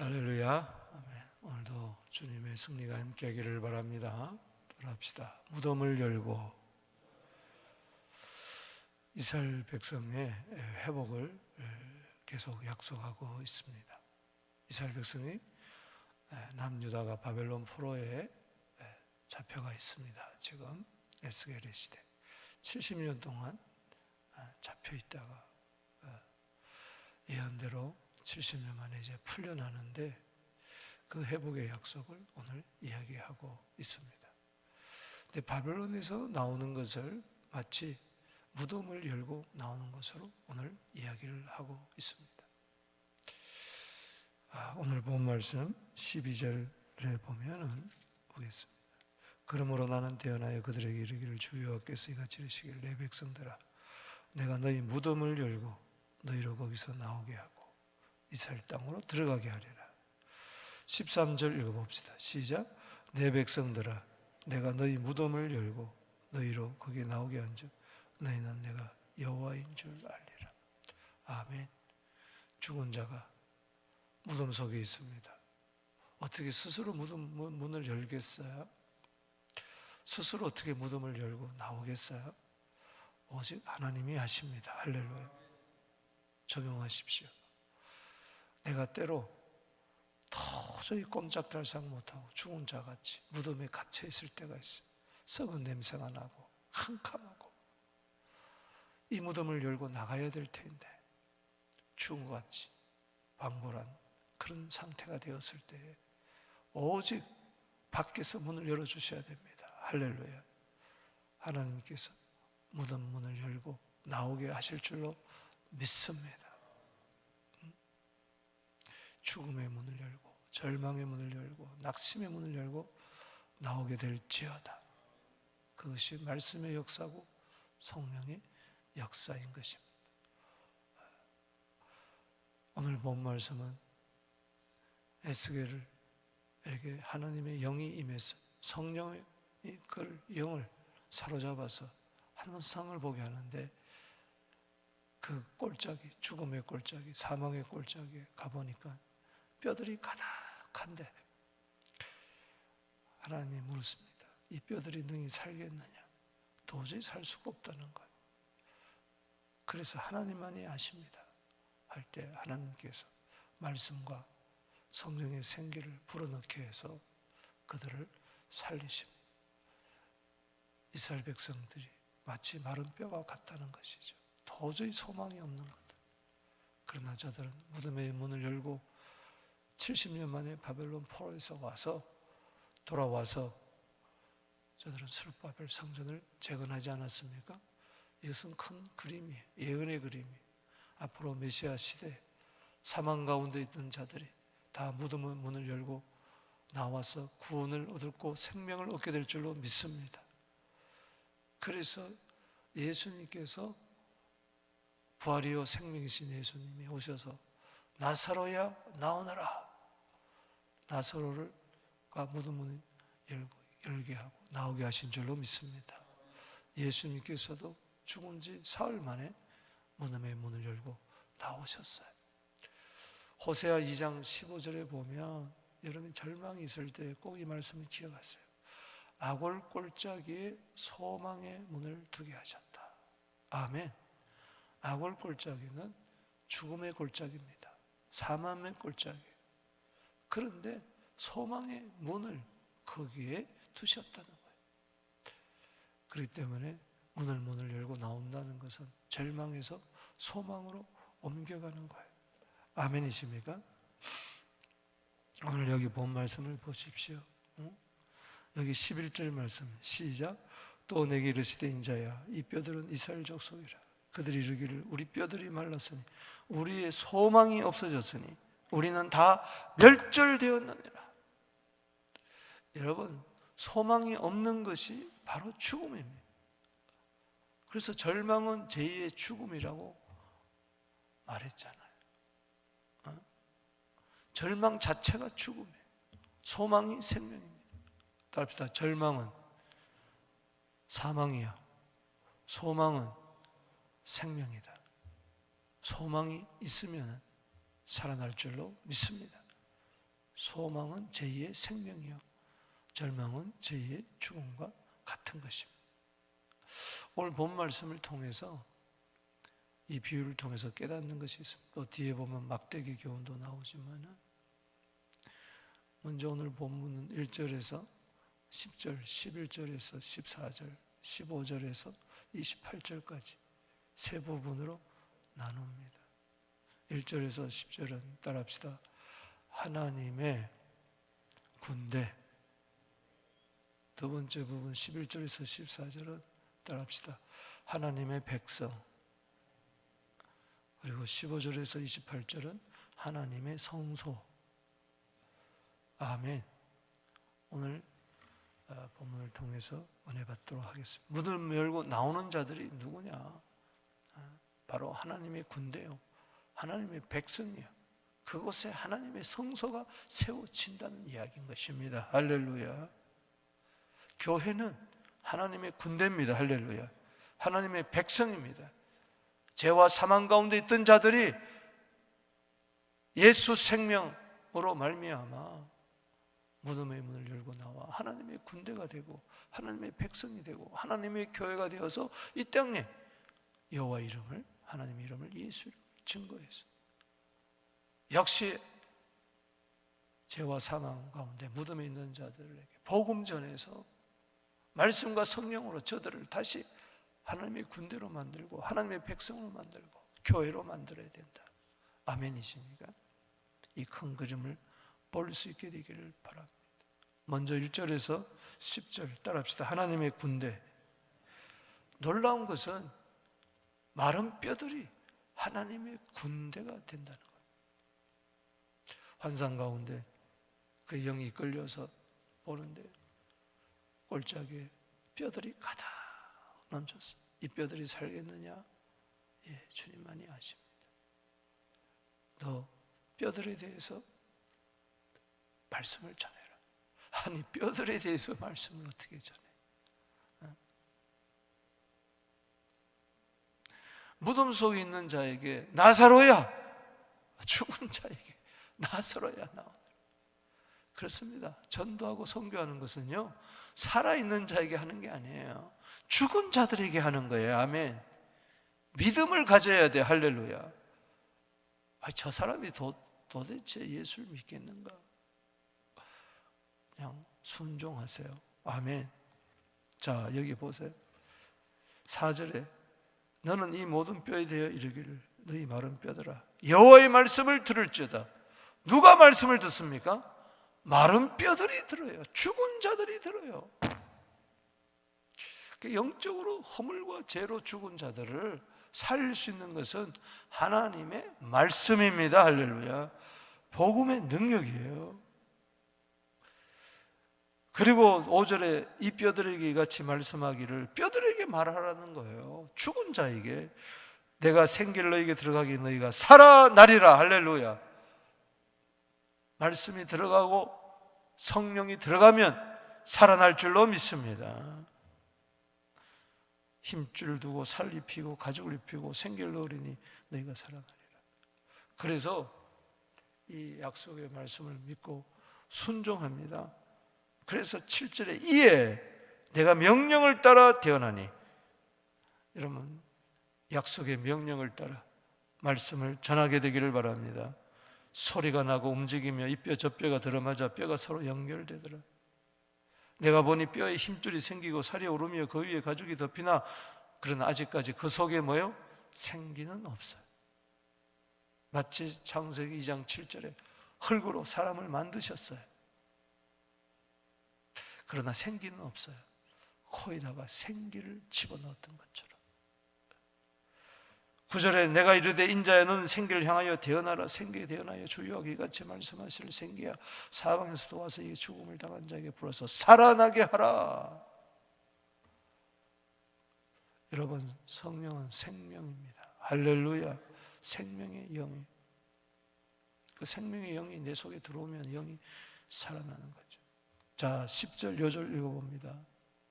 할렐루야. 아멘. 오늘도 주님의 승리가 함께하기를 바랍니다. 돌아합시다. 무덤을 열고 이스라엘 백성의 회복을 계속 약속하고 있습니다. 이스라엘 백성이 남유다가 바벨론 포로에 잡혀가 있습니다. 지금 에스겔의 시대 70년 동안 잡혀 있다가 예언대로 70년 만에 이제 풀려나는데 그 회복의 약속을 오늘 이야기하고 있습니다. 근데 바벨론에서 나오는 것을 마치 무덤을 열고 나오는 것으로 오늘 이야기를 하고 있습니다. 아, 오늘 본 말씀 12절에 보면은 보겠습니다. 그러므로 나는 태어나여 그들에게 이르기를 주 여호와께서 이같이 이르시기를 내 백성들아 내가 너희 무덤을 열고 너희로 거기서 나오게 하고 이스라엘 땅으로 들어가게 하리라. 13절 읽어봅시다. 시작. 내 백성들아, 내가 너희 무덤을 열고 너희로 거기에 나오게 한즉 너희는 내가 여호와인 줄 알리라. 아멘. 죽은 자가 무덤 속에 있습니다. 어떻게 스스로 무덤 문을 열겠어요? 스스로 어떻게 무덤을 열고 나오겠어요? 오직 하나님이 하십니다. 할렐루야. 적용하십시오. 내가 때로 도저히 꼼짝달싹 못하고 죽은 자 같이 무덤에 갇혀 있을 때가 있어요. 썩은 냄새가 나고 캄캄하고 이 무덤을 열고 나가야 될 텐데 죽은 것 같이 방골한 그런 상태가 되었을 때 오직 밖에서 문을 열어 주셔야 됩니다. 할렐루야. 하나님께서 무덤 문을 열고 나오게 하실 줄로 믿습니다. 죽음의 문을 열고 절망의 문을 열고 낙심의 문을 열고 나오게 될지어다. 그것이 말씀의 역사고 성령의 역사인 것입니다. 오늘 본 말씀은 에스겔에게 하나님의 영이 임해서 성령의 그 영을 사로잡아서 환상을 보게 하는데 그 꼴짝이 죽음의 꼴짝이 사망의 꼴짝이 가보니까 뼈들이 가득한데 하나님이 물었습니다. 이 뼈들이 능히 살겠느냐? 도저히 살 수가 없다는 거예요. 그래서 하나님만이 아십니다. 할 때 하나님께서 말씀과 성령의 생기를 불어넣게 해서 그들을 살리십니다. 이스라엘 백성들이 마치 마른 뼈와 같다는 것이죠. 도저히 소망이 없는 것. 그러나 저들은 무덤의 문을 열고 70년 만에 바벨론 포로에서 와서 돌아와서 저들은 술바벨 성전을 재건하지 않았습니까? 이것은 큰 그림이에요. 예언의 그림이 앞으로 메시아 시대 사망 가운데 있던 자들이 다 무덤의 문을 열고 나와서 구원을 얻고 생명을 얻게 될 줄로 믿습니다. 그래서 예수님께서 부활이요 생명이신 예수님이 오셔서 나사로야 나오너라 나사로를가 무덤 문을 열게 하고 나오게 하신 줄로 믿습니다. 예수님께서도 죽은 지 사흘 만에 무덤의 문을 열고 나오셨어요. 호세아 2장 15절에 보면 여러분 절망이 있을 때 꼭 이 말씀을 기억하세요. 악월 꼴짜기에 소망의 문을 두게 하셨다. 아멘. 악월 꼴짜기는 죽음의 꼴짜기입니다. 사망의 꼴짜기. 그런데 소망의 문을 거기에 두셨다는 거예요. 그렇기 때문에 문을 문을 열고 나온다는 것은 절망에서 소망으로 옮겨가는 거예요. 아멘이십니까? 오늘 여기 본 말씀을 보십시오. 응? 여기 11절 말씀 시작 또 내게 이르시되 인자야 이 뼈들은 이스라엘 족속이라 그들이 이르기를 우리 뼈들이 말랐으니 우리의 소망이 없어졌으니 우리는 다 멸절되었느니라. 여러분, 소망이 없는 것이 바로 죽음입니다. 그래서 절망은 제2의 죽음이라고 말했잖아요. 어? 절망 자체가 죽음이에요. 소망이 생명입니다. 따릅시다. 절망은 사망이야. 소망은 생명이다. 소망이 있으면 살아날 줄로 믿습니다. 소망은 제2의 생명이요 절망은 제2의 죽음과 같은 것입니다. 오늘 본 말씀을 통해서 이 비유를 통해서 깨닫는 것이 있습니다. 또 뒤에 보면 막대기 교훈도 나오지만은 먼저 오늘 본문은 1절에서 10절, 11절에서 14절, 15절에서 28절까지 세 부분으로 나눕니다. 1절에서 10절은 따라합시다. 하나님의 군대. 두 번째 부분 11절에서 14절은 따라합시다. 하나님의 백성. 그리고 15절에서 28절은 하나님의 성소. 아멘. 오늘 어, 본문을 통해서 은혜 받도록 하겠습니다. 문을 열고 나오는 자들이 누구냐? 아, 바로 하나님의 군대요. 하나님의 백성이요. 그곳에 하나님의 성소가 세워진다는 이야기인 것입니다. 할렐루야. 교회는 하나님의 군대입니다. 할렐루야. 하나님의 백성입니다. 죄와 사망 가운데 있던 자들이 예수 생명으로 말미암아 무덤의 문을 열고 나와 하나님의 군대가 되고 하나님의 백성이 되고 하나님의 교회가 되어서 이 땅에 여호와 이름을 하나님의 이름을 예수 증거해서 역시 죄와 사망 가운데 무덤에 있는 자들에게 복음 전해서 말씀과 성령으로 저들을 다시 하나님의 군대로 만들고 하나님의 백성으로 만들고 교회로 만들어야 된다. 아멘이십니까? 이 큰 그림을 볼 수 있게 되기를 바랍니다. 먼저 1절에서 10절 따라합시다. 하나님의 군대. 놀라운 것은 마른 뼈들이 하나님의 군대가 된다는 것. 환상 가운데 그 영이 이끌려서 보는데 꼴짝에 뼈들이 가득 넘쳤어. 이 뼈들이 살겠느냐? 예, 주님만이 아십니다. 너 뼈들에 대해서 말씀을 전해라. 아니 뼈들에 대해서 말씀을 어떻게 전해? 무덤 속에 있는 자에게 나사로야 죽은 자에게 나사로야 나오라. 그렇습니다. 전도하고 선교하는 것은요 살아 있는 자에게 하는 게 아니에요. 죽은 자들에게 하는 거예요. 아멘. 믿음을 가져야 돼. 할렐루야. 아, 저 사람이 도, 도대체 예수를 믿겠는가? 그냥 순종하세요. 아멘. 자, 여기 보세요. 4절에 너는 이 모든 뼈에 대해 이르기를 너희 마른 뼈들아 여호와의 말씀을 들을지어다. 누가 말씀을 듣습니까? 마른 뼈들이 들어요. 죽은 자들이 들어요. 그 영적으로 허물과 죄로 죽은 자들을 살릴 수 있는 것은 하나님의 말씀입니다. 할렐루야. 복음의 능력이에요. 그리고 5절에 이 뼈들에게 같이 말씀하기를 뼈들 에게 말하라는 거예요. 죽은 자에게 내가 생기를 너에게 들어가게 너희가 살아나리라. 할렐루야. 말씀이 들어가고 성령이 들어가면 살아날 줄로 믿습니다. 힘줄 두고 살 입히고 가죽을 입히고 생기를 넣으리니 너희가 살아나리라. 그래서 이 약속의 말씀을 믿고 순종합니다. 그래서 7절에 이에 내가 명령을 따라 태어나니 여러분 약속의 명령을 따라 말씀을 전하게 되기를 바랍니다. 소리가 나고 움직이며 이 뼈 저 뼈가 들어맞아 뼈가 서로 연결되더라. 내가 보니 뼈에 힘줄이 생기고 살이 오르며 그 위에 가죽이 덮이나 그러나 아직까지 그 속에 뭐요? 생기는 없어요. 마치 창세기 2장 7절에 흙으로 사람을 만드셨어요. 그러나 생기는 없어요. 코에다가 생기를 집어넣었던 것처럼. 구절에 내가 이르되 인자에는 생기를 향하여 태어나라. 생기에 태어나여 주유하기 같이 말씀하실 생기야. 사방에서 도 와서 이 죽음을 당한 자에게 불어서 살아나게 하라. 여러분 성령은 생명입니다. 할렐루야. 생명의 영이. 그 생명의 영이 내 속에 들어오면 영이 살아나는 거죠. 자 10절 요절 읽어봅니다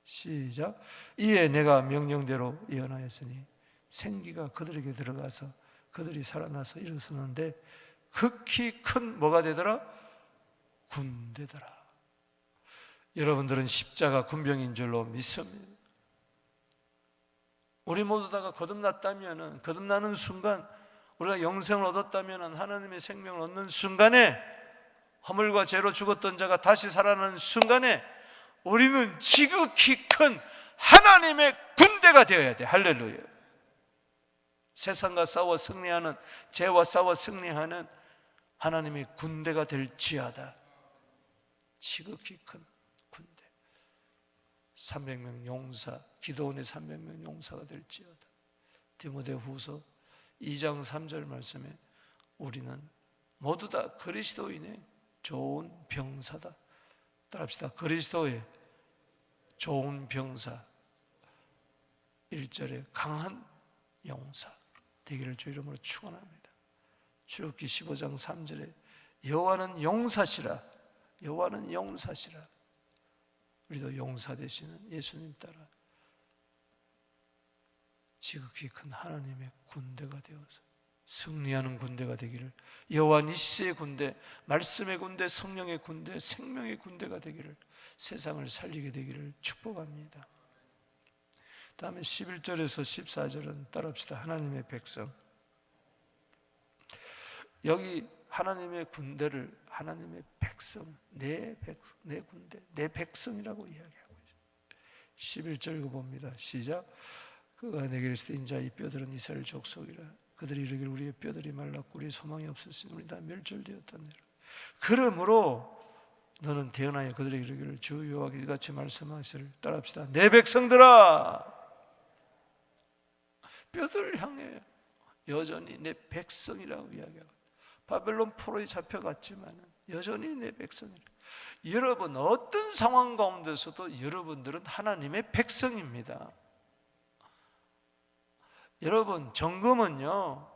시작 이에 내가 명령대로 예언하였으니 생기가 그들에게 들어가서 그들이 살아나서 일어서는데 극히 큰 뭐가 되더라? 군대더라. 여러분들은 십자가 군병인 줄로 믿습니다. 우리 모두 다가 거듭났다면은 거듭나는 순간 우리가 영생을 얻었다면은 하나님의 생명을 얻는 순간에 허물과 죄로 죽었던 자가 다시 살아나는 순간에 우리는 지극히 큰 하나님의 군대가 되어야 돼. 할렐루야. 세상과 싸워 승리하는 죄와 싸워 승리하는 하나님의 군대가 될지어다. 지극히 큰 군대. 300명 용사, 기도원의 300명 용사가 될지어다. 디모데 후서 2장 3절 말씀에 우리는 모두 다 그리스도인의 좋은 병사다. 따라합시다. 그리스도의 좋은 병사. 1절에 강한 용사 되기를 주 이름으로 축원합니다. 출애굽기 15장 3절에 여호와는 용사시라. 여호와는 용사시라. 우리도 용사 되시는 예수님 따라 지극히 큰 하나님의 군대가 되어서 승리하는 군대가 되기를 여호와 니시의 군대, 말씀의 군대, 성령의 군대, 생명의 군대가 되기를 세상을 살리게 되기를 축복합니다. 다음에 11절에서 14절은 따라합시다. 하나님의 백성. 여기 하나님의 군대를 하나님의 백성, 내 백, 내 군대, 내 백성이라고 이야기하고 있어요. 11절 읽어 봅니다. 시작. 그가 내게 이르시되 인자 이 뼈들은 이스라엘 족속이라. 그들이 이르기를 우리의 뼈들이 말랐고 우리 소망이 없었으니 우리 다 멸절되었다느라. 그러므로 너는 대언하여 그들에게 이르기를 주 여호와께 같이 말씀하시를 따라합시다. 내 백성들아 뼈들을 향해 여전히 내 백성이라고 이야기하고 바벨론 포로에 잡혀갔지만 여전히 내 백성이라. 여러분 어떤 상황 가운데서도 여러분들은 하나님의 백성입니다. 여러분 정금은요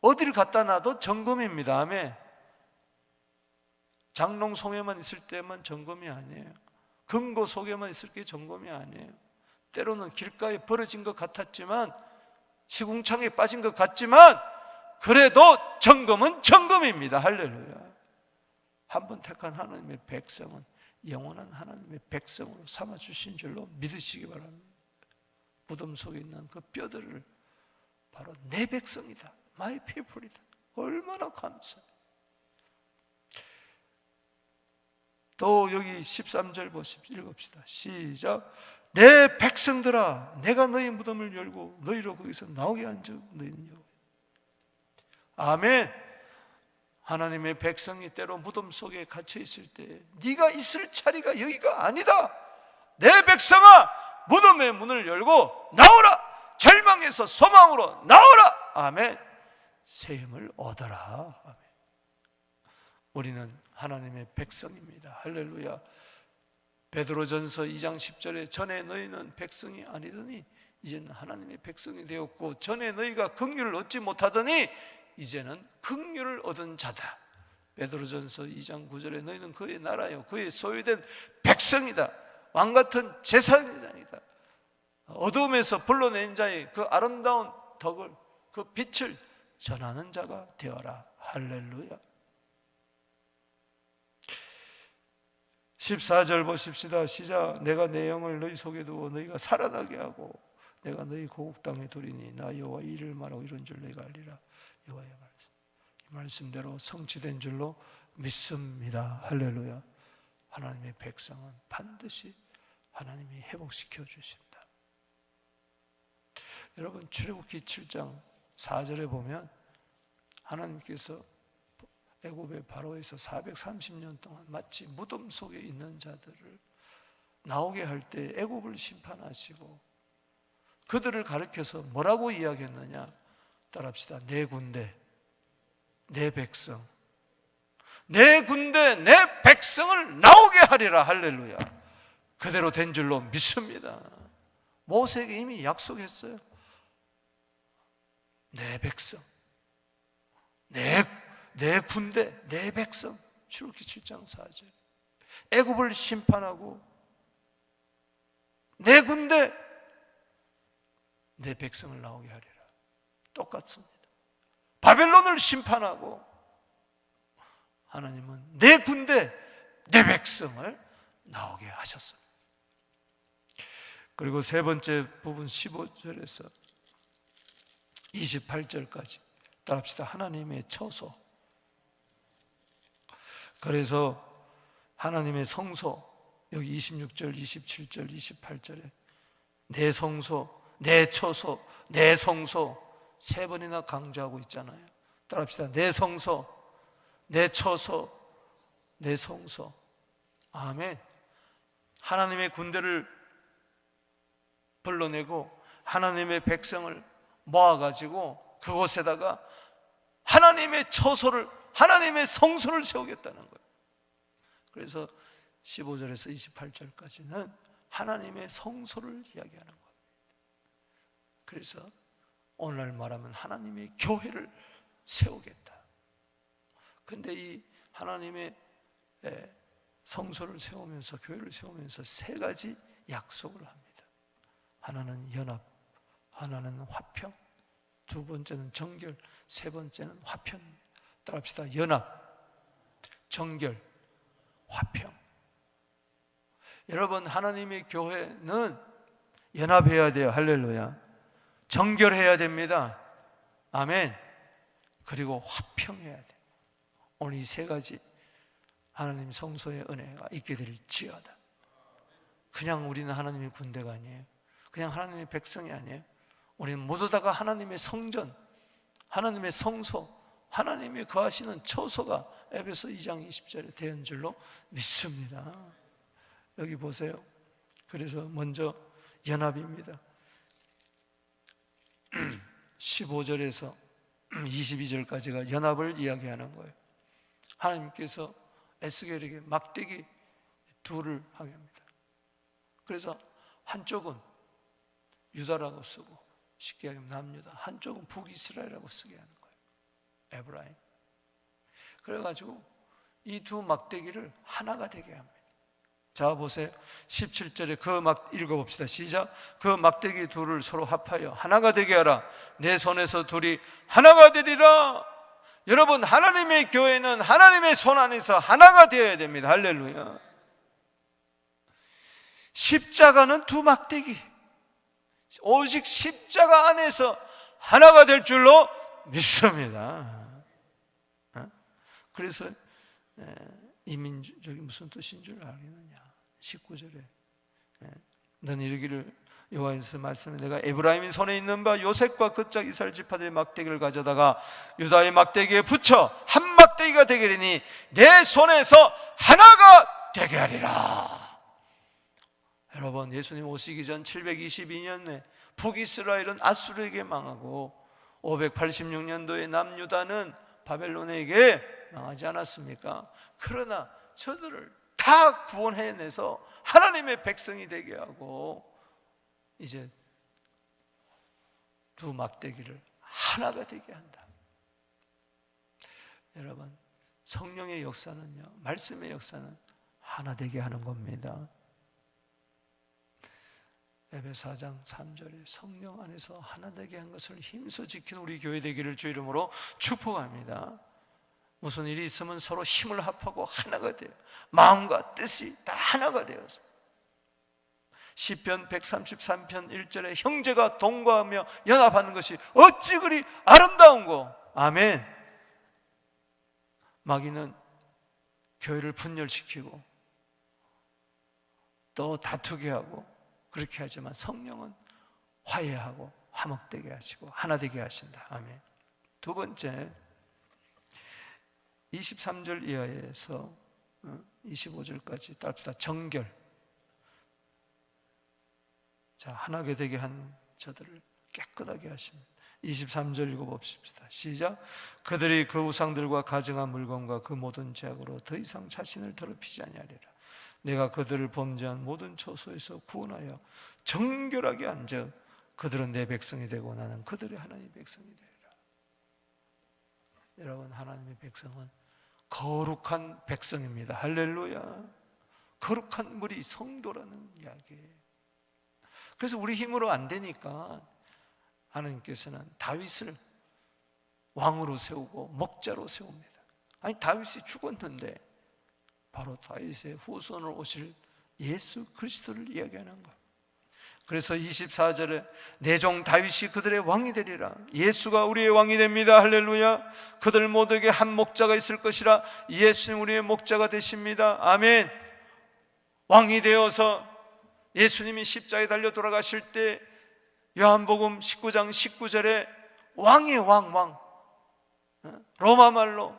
어디를 갖다 놔도 정금입니다. 아멘. 장롱 속에만 있을 때만 점검이 아니에요. 금고 속에만 있을 게 점검이 아니에요. 때로는 길가에 버려진 것 같았지만 시궁창에 빠진 것 같지만 그래도 점검은 점검입니다. 할렐루야. 한 번 택한 하나님의 백성은 영원한 하나님의 백성으로 삼아 주신 줄로 믿으시기 바랍니다. 무덤 속에 있는 그 뼈들을 바로 내 백성이다. 마이 피플이다. 얼마나 감사해. 또 여기 13절 보십시오. 읽읍시다. 시작. 내 백성들아, 내가 너희 무덤을 열고 너희로 거기서 나오게 한즉 너희는 여호와. 아멘. 하나님의 백성이 때로 무덤 속에 갇혀 있을 때 네가 있을 자리가 여기가 아니다. 내 백성아, 무덤의 문을 열고 나오라. 절망에서 소망으로 나오라. 아멘. 새 힘을 얻어라. 아멘. 우리는 하나님의 백성입니다. 할렐루야. 베드로전서 2장 10절에 전에 너희는 백성이 아니더니 이제는 하나님의 백성이 되었고 전에 너희가 긍휼을 얻지 못하더니 이제는 긍휼을 얻은 자다. 베드로전서 2장 9절에 너희는 그의 나라요 그의 소유된 백성이다. 왕 같은 제사장이다. 어둠에서 불러낸 자의 그 아름다운 덕을 그 빛을 전하는 자가 되어라. 할렐루야. 14절 보십시다. 시작. 내가 내 영을 너희 속에 두어 너희가 살아나게 하고 내가 너희 고국 땅에 두리니 나 여호와 이를 말하고 이런 줄 너희가 알리라. 여호와의 말씀. 이 말씀대로 성취된 줄로 믿습니다. 할렐루야. 하나님의 백성은 반드시 하나님이 회복시켜 주신다. 여러분 출애굽기 7장 4절에 보면 하나님께서 애굽의 바로에서 430년 동안 마치 무덤 속에 있는 자들을 나오게 할 때 애굽을 심판하시고 그들을 가르켜서 뭐라고 이야기했느냐? 따라합시다. 내 군대, 내 백성, 내 군대, 내 백성을 나오게 하리라. 할렐루야. 그대로 된 줄로 믿습니다. 모세에게 이미 약속했어요. 내 백성, 내, 내 군대, 내 백성. 출기 7장 4절. 애굽을 심판하고 내 군대, 내 백성을 나오게 하리라. 똑같습니다. 바벨론을 심판하고 하나님은 내 군대, 내 백성을 나오게 하셨습니다. 그리고 세 번째 부분 15절에서 28절까지 따라합시다. 하나님의 처소. 그래서 하나님의 성소 여기 26절, 27절, 28절에 내 성소, 내 처소, 내 성소 세 번이나 강조하고 있잖아요. 따라합시다. 내 성소, 내 처소, 내 성소. 아멘. 하나님의 군대를 불러내고 하나님의 백성을 모아가지고 그곳에다가 하나님의 처소를 하나님의 성소를 세우겠다는 거예요. 그래서 15절에서 28절까지는 하나님의 성소를 이야기하는 거예요. 그래서 오늘날 말하면 하나님의 교회를 세우겠다. 근데 이 하나님의 성소를 세우면서 교회를 세우면서 세 가지 약속을 합니다. 하나는 연합, 하나는 화평, 두 번째는 정결, 세 번째는 화평. 따라합시다. 연합, 정결, 화평. 여러분 하나님의 교회는 연합해야 돼요. 할렐루야. 정결해야 됩니다. 아멘. 그리고 화평해야 돼. 오늘 이 세 가지 하나님 성소의 은혜가 있게 될지어다. 그냥 우리는 하나님의 군대가 아니에요. 그냥 하나님의 백성이 아니에요. 우리는 모두 다가 하나님의 성전, 하나님의 성소, 하나님의 거하시는 처소가 에베소 2장 20절에 되는 줄로 믿습니다. 여기 보세요. 그래서 먼저 연합입니다. 15절에서 22절까지가 연합을 이야기하는 거예요. 하나님께서 에스겔에게 막대기 둘을 하게 합니다. 그래서 한쪽은 유다라고 쓰고 쉽게 하면 남유다, 한쪽은 북이스라엘이라고 쓰게 하는 거예요. 에브라임. 그래가지고 이 두 막대기를 하나가 되게 합니다. 자 보세요. 17절에 그 막 읽어봅시다. 시작. 그 막대기 둘을 서로 합하여 하나가 되게 하라. 내 손에서 둘이 하나가 되리라. 여러분 하나님의 교회는 하나님의 손 안에서 하나가 되어야 됩니다. 할렐루야. 십자가는 두 막대기. 오직 십자가 안에서 하나가 될 줄로 믿습니다. 어? 그래서 이민족이 무슨 뜻인 줄 알겠느냐? 19절에 너는 이르기를 여호와께서 말씀해 내가 에브라임의 손에 있는 바 요셉과 그짝 이스라엘 지파들의 막대기를 가져다가 유다의 막대기에 붙여 한 막대기가 되게 되니 내 손에서 하나가 되게 하리라. 여러분 예수님 오시기 전 722년에 북이스라엘은 아수르에게 망하고 586년도에 남유다는 바벨론에게 망하지 않았습니까? 그러나 저들을 다 구원해내서 하나님의 백성이 되게 하고 이제 두 막대기를 하나가 되게 한다. 여러분 성령의 역사는요 말씀의 역사는 하나 되게 하는 겁니다. 에베소 4장 3절에 성령 안에서 하나 되게 한 것을 힘써 지키는 우리 교회 되기를 주 이름으로 축복합니다. 무슨 일이 있으면 서로 힘을 합하고 하나가 돼요. 마음과 뜻이 다 하나가 되어서. 시편 133편 1절에 형제가 동거하며 연합하는 것이 어찌 그리 아름다운고. 아멘. 마귀는 교회를 분열시키고 또 다투게 하고 그렇게 하지만 성령은 화해하고 화목되게 하시고 하나 되게 하신다. 아멘. 두 번째 23절 이하에서 25절까지 따릅시다. 정결. 자, 하나게 되게 한 저들을 깨끗하게 하십니다. 23절 읽어봅시다. 시작. 그들이 그 우상들과 가증한 물건과 그 모든 죄악으로 더 이상 자신을 더럽히지 아니하리라. 내가 그들을 범죄한 모든 처소에서 구원하여 정결하게 앉아 그들은 내 백성이 되고 나는 그들의 하나님의 백성이 되리라. 여러분 하나님의 백성은 거룩한 백성입니다. 할렐루야. 거룩한 물이 성도라는 이야기예요. 그래서 우리 힘으로 안 되니까 하나님께서는 다윗을 왕으로 세우고 목자로 세웁니다. 아니 다윗이 죽었는데 바로 다윗의 후손으로 오실 예수 그리스도를 이야기하는 것. 그래서 24절에 내 종 다윗이 그들의 왕이 되리라. 예수가 우리의 왕이 됩니다. 할렐루야. 그들 모두에게 한 목자가 있을 것이라. 예수님 우리의 목자가 되십니다. 아멘. 왕이 되어서 예수님이 십자가에 달려 돌아가실 때 요한복음 19장 19절에 왕의 왕 왕. 어? 로마 말로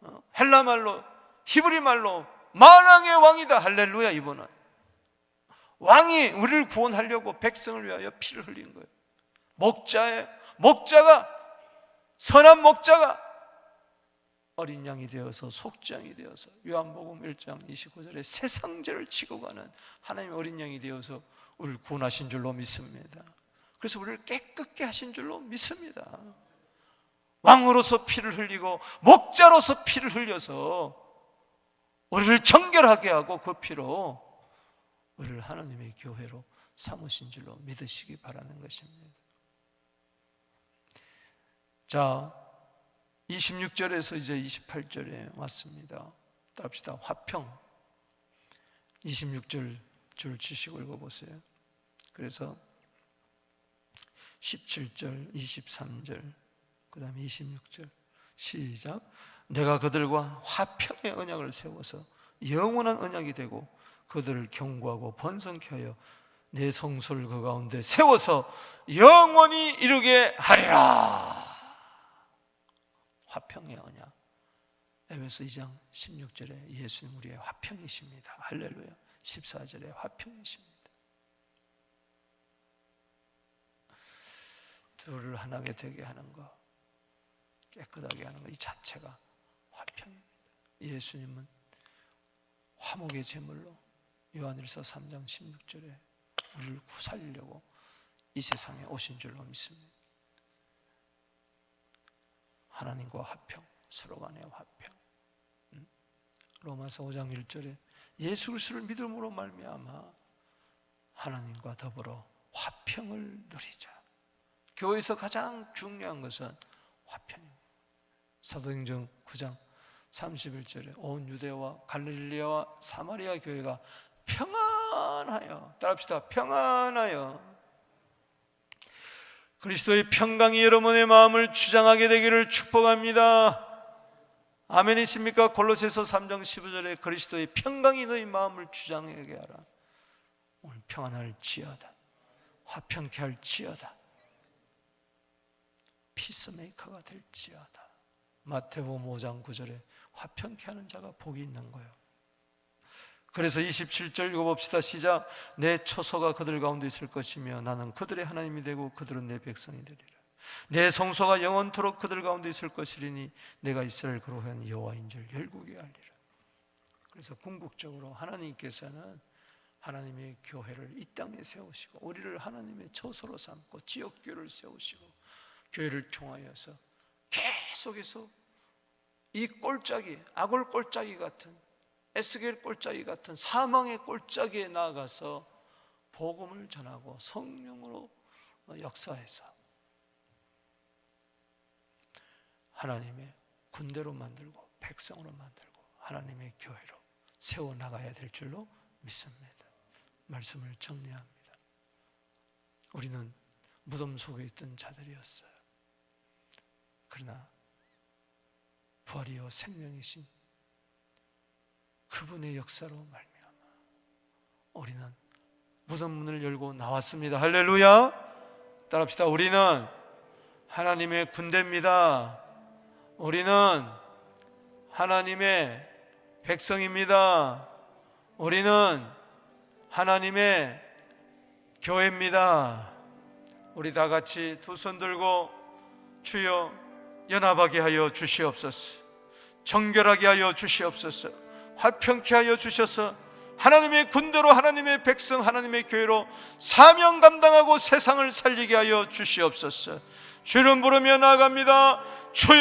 어? 헬라 말로 히브리 말로 만왕의 왕이다. 할렐루야 이번은. 왕이 우리를 구원하려고 백성을 위하여 피를 흘린 거예요. 목자의 목자가 선한 목자가 어린 양이 되어서 속장이 되어서 요한복음 1장 29절에 세상죄를 치고 가는 하나님의 어린 양이 되어서 우리를 구원하신 줄로 믿습니다. 그래서 우리를 깨끗게 하신 줄로 믿습니다. 왕으로서 피를 흘리고 목자로서 피를 흘려서 우리를 정결하게 하고 그 피로 우리를 하나님의 교회로 삼으신 줄로 믿으시기 바라는 것입니다. 자, 26절에서 이제 28절에 왔습니다. 따릅시다. 화평. 26절 줄 치시고 읽어보세요. 그래서 17절, 23절, 그 다음에 26절. 시작. 내가 그들과 화평의 언약을 세워서 영원한 언약이 되고 그들을 경고하고 번성케 하여 내 성소를 그 가운데 세워서 영원히 이루게 하리라. 화평의 언약. 에베소 2장 16절에 예수님 우리의 화평이십니다. 할렐루야. 14절에 화평이십니다. 둘을 하나게 되게 하는 것, 깨끗하게 하는 것이 자체가 화평입니다. 예수님은 화목의 제물로 요한일서 3장 16절에 우리를 구살리려고 이 세상에 오신 줄로 믿습니다. 하나님과 화평, 서로 간의 화평. 음? 로마서 5장 1절에 예수 그리스도를 믿음으로 말미암아 하나님과 더불어 화평을 누리자. 교회에서 가장 중요한 것은 화평입니다. 사도행전 9장 31절에 온 유대와 갈릴리아와 사마리아 교회가 평안하여 따라합시다. 평안하여 그리스도의 평강이 여러분의 마음을 주장하게 되기를 축복합니다. 아멘이십니까? 골로새서 3장 15절에 그리스도의 평강이 너희 마음을 주장하게 하라. 오늘 평안할지어다. 화평케 할지어다. 피스메이커가 될지어다. 마태복음 5장 9절에 화평케 하는 자가 복이 있는 거예요. 그래서 27절 읽어봅시다. 시작. 내 처소가 그들 가운데 있을 것이며 나는 그들의 하나님이 되고 그들은 내 백성이 되리라. 내 성소가 영원토록 그들 가운데 있을 것이리니 내가 이스라엘 거룩한 여호와인 줄 열국에 알리라. 그래서 궁극적으로 하나님께서는 하나님의 교회를 이 땅에 세우시고 우리를 하나님의 처소로 삼고 지역교를 세우시고 교회를 통하여서 계속해서 이 꼴짜기, 아골 꼴짜기 같은 에스겔 꼴짜기 같은 사망의 꼴짜기에 나아가서 복음을 전하고 성령으로 역사해서 하나님의 군대로 만들고 백성으로 만들고 하나님의 교회로 세워 나가야 될 줄로 믿습니다. 말씀을 정리합니다. 우리는 무덤 속에 있던 자들이었어요. 그러나 부활이요 생명이신 그분의 역사로 말미암아 우리는 무덤 문을 열고 나왔습니다. 할렐루야. 따라합시다. 우리는 하나님의 군대입니다. 우리는 하나님의 백성입니다. 우리는 하나님의 교회입니다. 우리 다 같이 두 손 들고 주여 연합하게 하여 주시옵소서. 정결하게 하여 주시옵소서. 화평케 하여 주셔서 하나님의 군대로 하나님의 백성 하나님의 교회로 사명 감당하고 세상을 살리게 하여 주시옵소서. 주를 부르며 나아갑니다. 주여